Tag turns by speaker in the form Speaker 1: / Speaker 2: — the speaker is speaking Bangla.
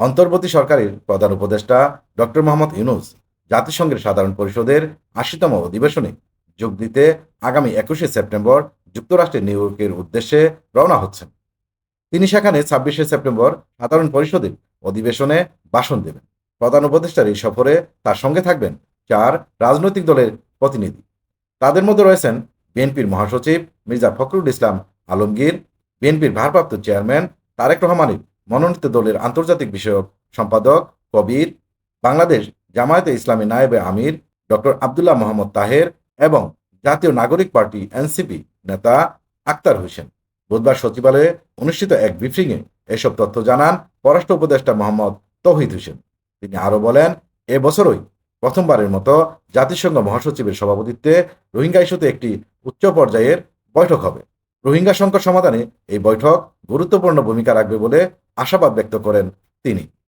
Speaker 1: অন্তর্বর্তী সরকারের প্রধান উপদেষ্টা ডক্টর মোহাম্মদ ইউনুস জাতিসংঘের সাধারণ পরিষদের আশিতম অধিবেশনে যোগ দিতে আগামী একুশে সেপ্টেম্বর যুক্তরাষ্ট্রের নিউ ইয়র্কের উদ্দেশ্যে রওনা হচ্ছেন। তিনি সেখানে ছাব্বিশে সেপ্টেম্বর সাধারণ পরিষদের অধিবেশনে ভাষণ দেবেন। প্রধান উপদেষ্টার এই সফরে তার সঙ্গে থাকবেন চার রাজনৈতিক দলের প্রতিনিধি। তাদের মধ্যে রয়েছেন বিএনপির মহাসচিব মির্জা ফখরুল ইসলাম আলমগীর, বিএনপির ভারপ্রাপ্ত চেয়ারম্যান তারেক রহমানের মনোনীত দলের আন্তর্জাতিক বিষয়ক সম্পাদক কবির, বাংলাদেশ জামায়াতে ইসলামী নায়েবে আমির ডক্টর আবদুল্লাহ মোহাম্মদ তাহের এবং জাতীয় নাগরিক পার্টি এনসিপি নেতা আক্তার হোসেন। বুধবার সচিবালয়ে অনুষ্ঠিত এক ব্রিফিংয়ে এসব তথ্য জানান পররাষ্ট্র উপদেষ্টা মোহাম্মদ তৌহিদ হোসেন। তিনি আরও বলেন, এ বছরই প্রথমবারের মতো জাতিসংঘ মহাসচিবের সভাপতিত্বে রোহিঙ্গা ইস্যুতে একটি উচ্চ পর্যায়ের বৈঠক হবে। রোহিঙ্গা সংকট সমাধানে এই বৈঠক গুরুত্বপূর্ণ ভূমিকা রাখবে বলে আশাবাদ ব্যক্ত করেন তিনি।